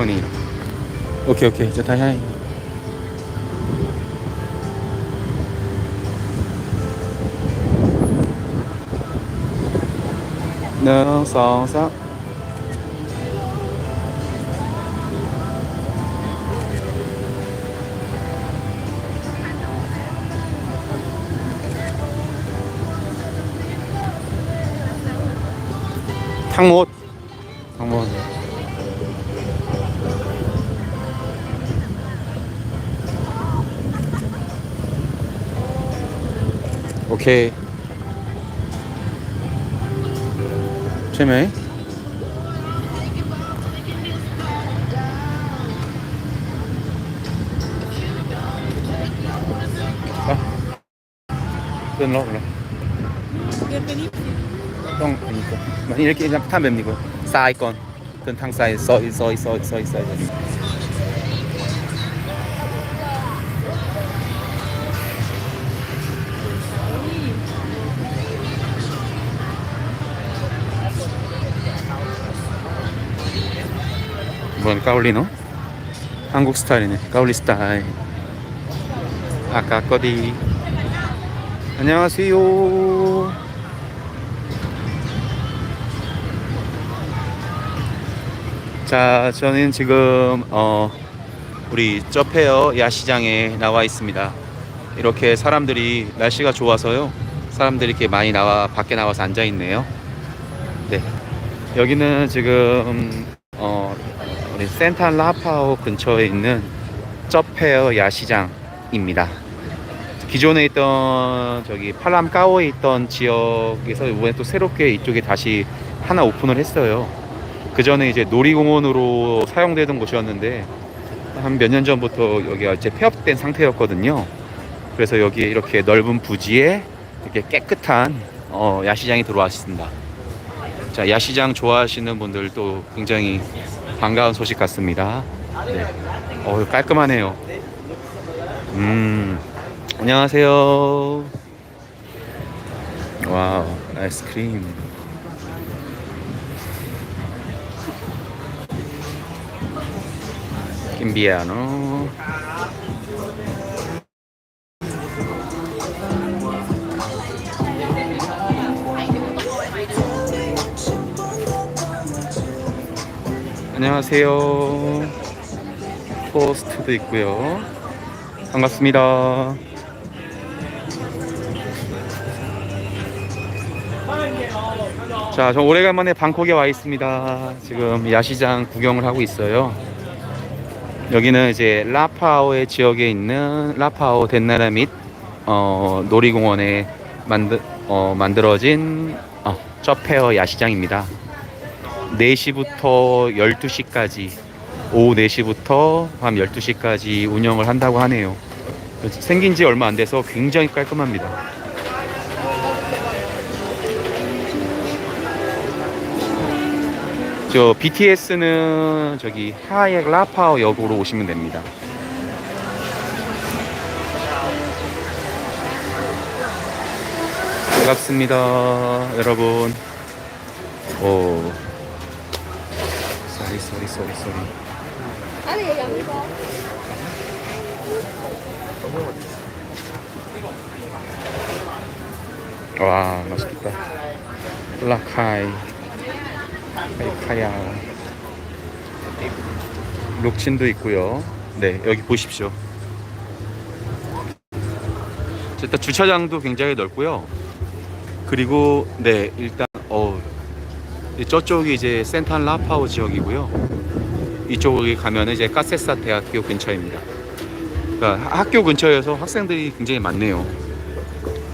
方にオッケーオッケーじゃあ大変1 2 3 tháng 1 เค ใช่ไหมเพื่อนล็อกเลยต้องอันนี่ก่อนมานี่นี่ทำแบบนี้ก่อนทรายก่อนเดินทางทรายซอยซอยซอยซอยซอย 이번 까올리노? 한국 스타일이네. 까올리 스타일. 아까 거디. 안녕하세요. 자, 저는 지금 어 우리 저페어 야시장에 나와 있습니다. 이렇게 사람들이 날씨가 좋아서요. 사람들이 이렇게 많이 나와 밖에 나와서 앉아 있네요. 네. 여기는 지금 어 우리 센탄 라파오 근처에 있는 쩌페어 야시장입니다. 기존에 있던 저기 팔람 까오에 있던 지역에서 이번에 또 새롭게 이쪽에 다시 하나 오픈을 했어요. 그 전에 이제 놀이공원으로 사용되던 곳이었는데 한 몇 년 전부터 여기가 이제 폐업된 상태였거든요. 그래서 여기 이렇게 넓은 부지에 이렇게 깨끗한 어, 야시장이 들어왔습니다. 자, 야시장 좋아하시는 분들도 굉장히 반가운 소식 같습니다. 네. 어, 깔끔하네요. 음, 안녕하세요. 와우, 아이스크림. 김비아노. 안녕하세요. 토스트도 있고요. 반갑습니다. 자, 저 오래간만에 방콕에 와 있습니다. 지금 야시장 구경을 하고 있어요. 여기는 이제 라파오의 지역에 있는 라파오 덴나라 및 어, 놀이공원에 만들 어, 만들어진 어, 쩌페어 야시장입니다. 4시부터 12시까지 오후 4시부터 밤 12시까지 운영을 한다고 하네요. 생긴 지 얼마 안 돼서 굉장히 깔끔합니다. 저 BTS는 저기 하얏 라파오 역으로 오시면 됩니다. 반갑습니다, 여러분. 오. 쏘리 쏘리 쏘리 쏘리. 와 맛있겠다. 라카이, 카이 카야. 록친도 있고요. 네 여기 보십시오. 일단 주차장도 굉장히 넓고요. 그리고 네 일단 어 저쪽이 이제 센탄 라파오 지역이고요. 이쪽에 가면은 이제 카세사 대학교 근처입니다. 그러니까 학교 근처여서 학생들이 굉장히 많네요.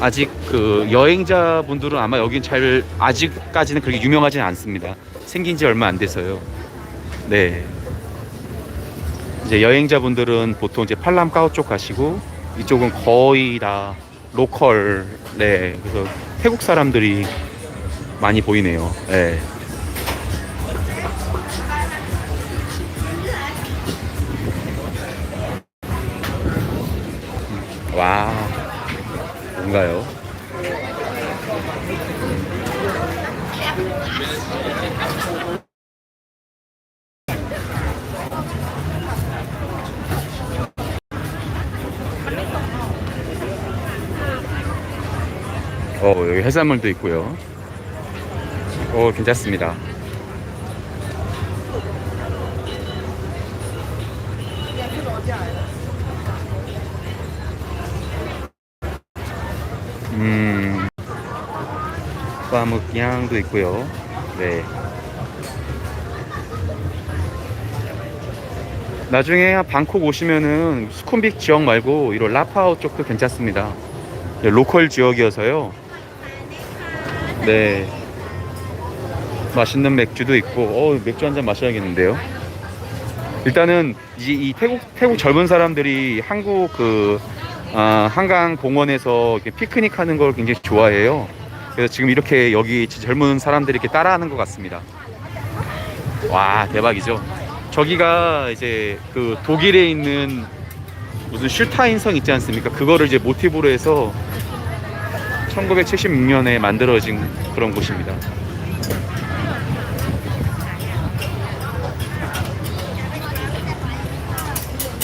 아직 그 여행자 분들은 아마 여긴 잘 아직까지는 그렇게 유명하지는 않습니다. 생긴 지 얼마 안 돼서요. 네. 이제 여행자 분들은 보통 이제 팔람까오 쪽 가시고 이쪽은 거의 다 로컬. 네. 그래서 태국 사람들이 많이 보이네요. 예. 와, 뭔가요? 어, 여기 해산물도 있고요. 오, 괜찮습니다. 음, 꽈묵양도 있고요. 네. 나중에 방콕 오시면은 수쿰빅 지역 말고 이런 라파오 쪽도 괜찮습니다. 네, 로컬 지역이어서요. 네. 맛있는 맥주도 있고, 어, 맥주 한 잔 마셔야겠는데요. 일단은 이, 이 태국 태국 젊은 사람들이 한국 그 아, 한강 공원에서 피크닉 하는 걸 굉장히 좋아해요. 그래서 지금 이렇게 여기 젊은 사람들이 이렇게 따라하는 것 같습니다. 와 대박이죠. 저기가 이제 그 독일에 있는 무슨 슈타인성 있지 않습니까? 그거를 이제 모티브로 해서 1976년에 만들어진 그런 곳입니다.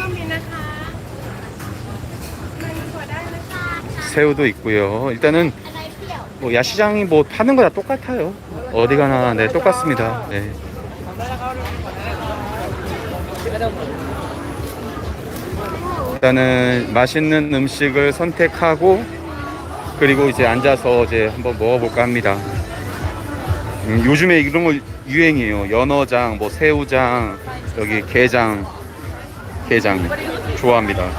ก็มีนะคะมันถั่วได้นะคะ 새우도 있고요 일단은 뭐 야시장이 뭐 파는 거 다 똑같아요 어디 가나 네 똑같습니다 네. 일단은 맛있는 음식을 선택하고 그리고 이제 앉아서 이제 한번 먹어볼까 합니다 음, 요즘에 이런 거 유행이에요 연어장 뭐 새우장 여기 게장 게장 좋아합니다 음.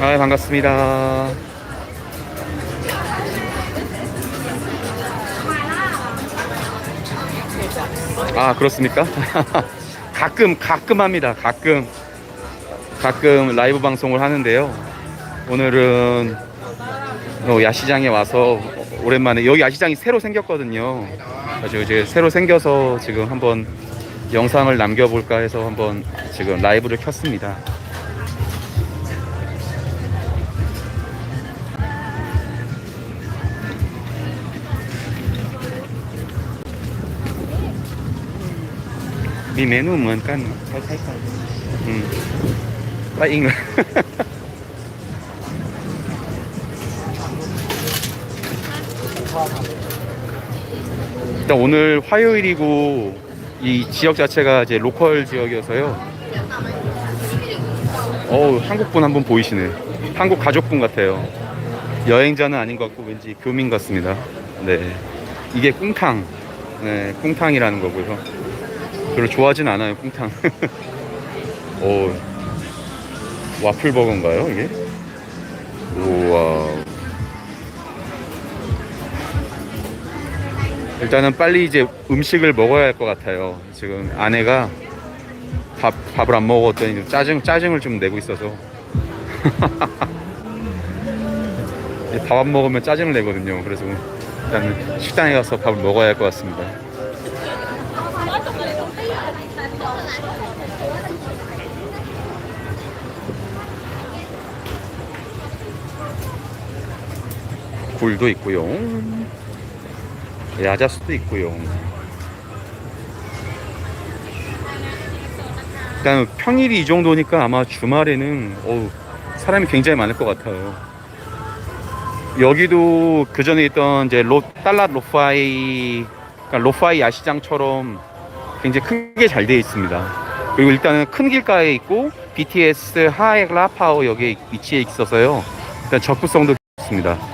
아 반갑습니다 아 그렇습니까? 가끔 가끔 합니다. 가끔 가끔 라이브 방송을 하는데요. 오늘은 어, 야시장에 와서 오랜만에 여기 야시장이 새로 생겼거든요. 그래서 이제 새로 생겨서 지금 한번 영상을 남겨볼까 해서 한번 지금 라이브를 켰습니다. 미 메뉴 เหมือนกันคล้ายๆกันอืมไปอิงเลย 일단 오늘 화요일이고 이 지역 자체가 이제 로컬 지역이어서요. 어우 한국분 한 분 보이시네. 한국 가족분 같아요. 여행자는 아닌 것 같고 왠지 교민 같습니다. 네, 이게 꿍탕. 네, 꿍탕이라는 거고요. 별로 좋아하진 않아요 꿍탕. 오 와플 버거인가요 이게? 우와. 일단은 빨리 이제 음식을 먹어야 할 것 같아요. 지금 아내가 밥 밥을 안 먹었더니 좀 짜증 짜증을 좀 내고 있어서 밥 안 먹으면 짜증을 내거든요. 그래서 일단은 식당에 가서 밥을 먹어야 할 것 같습니다. 굴도 있고요. 야자수도 있고요. 일단 평일이 이 정도니까 아마 주말에는 어우, 사람이 굉장히 많을 것 같아요. 여기도 그 전에 있던 이제 로, 달랏 로파이, 그러니까 로파이 야시장처럼 굉장히 크게 잘 되어 있습니다. 그리고 일단은 큰 길가에 있고 BTS 하액 라파오 여기에 위치해 있어서요. 일단 접근성도 좋습니다.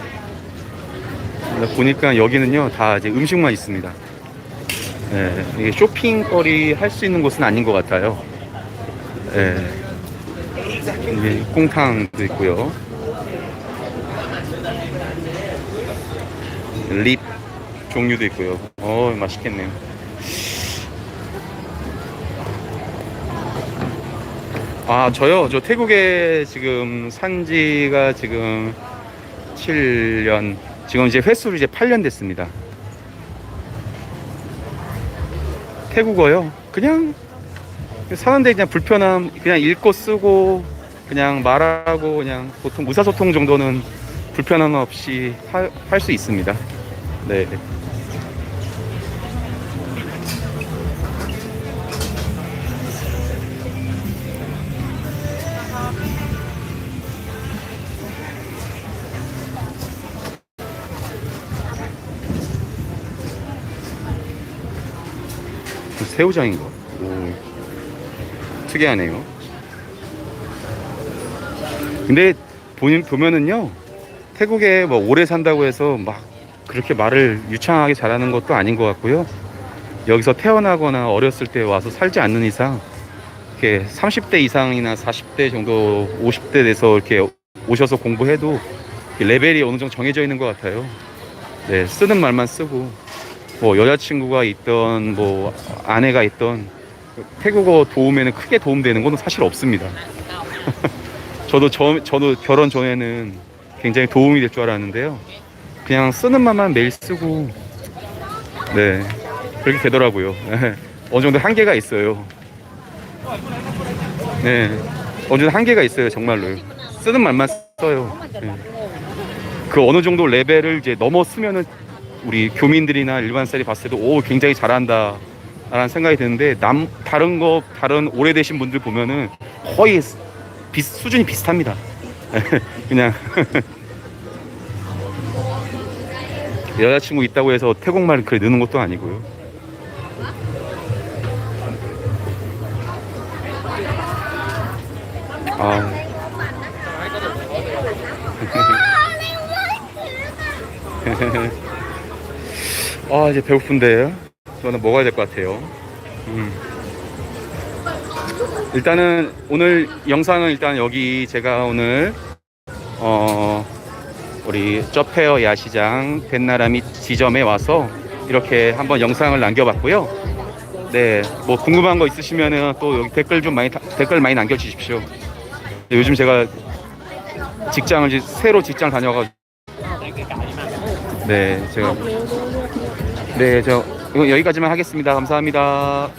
네, 보니까 여기는요, 다 이제 음식만 있습니다. 예, 이게 쇼핑거리 할 수 있는 곳은 아닌 것 같아요. 예. 이게 꽁탕도 있고요. 립 종류도 있고요. 어, 맛있겠네요. 아, 저요. 저 태국에 지금 산 지가 지금 7년, 지금 이제 횟수로 이제 8년 됐습니다. 태국어요. 그냥 사는데 그냥 불편함, 그냥 읽고 쓰고 그냥 말하고 그냥 보통 의사소통 정도는 불편함 없이 할 수 있습니다. 네. 새우장인가? 오, 특이하네요. 근데 보면, 보면은요, 태국에 뭐 오래 산다고 해서 막 그렇게 말을 유창하게 잘하는 것도 아닌 것 같고요. 여기서 태어나거나 어렸을 때 와서 살지 않는 이상, 이렇게 30대 이상이나 40대 정도, 50대 돼서 이렇게 오셔서 공부해도 레벨이 어느 정도 정해져 있는 것 같아요. 네, 쓰는 말만 쓰고. 뭐 여자친구가 있던 뭐 아내가 있던 태국어 도움에는 크게 도움되는 건 사실 없습니다. 저도 저, 저도 결혼 전에는 굉장히 도움이 될 줄 알았는데요. 그냥 쓰는 말만 매일 쓰고 네 그렇게 되더라고요. 어느 정도 한계가 있어요. 네 어느 정도 한계가 있어요 정말로요. 쓰는 말만 써요. 네. 그 어느 정도 레벨을 이제 넘었으면은 우리 교민들이나 일반 쌀이 봤을 때도 오 굉장히 잘한다 라는 생각이 드는데 남 다른 거 다른 오래되신 분들 보면은 거의 비, 수준이 비슷합니다. 그냥 여자친구 있다고 해서 태국말 그래 느는 것도 아니고요. 아 아 이제 배고픈데 저는 먹어야 될 것 같아요. 음. 일단은 오늘 영상은 일단 여기 제가 오늘 어 우리 쩌페어 야시장 벤나라미 지점에 와서 이렇게 한번 영상을 남겨봤고요. 네, 뭐 궁금한 거 있으시면은 또 여기 댓글 좀 많이 다- 댓글 많이 남겨주십시오. 요즘 제가 직장을 새로 직장 다녀가지고 네 제가 네, 저 여기까지만 하겠습니다. 감사합니다.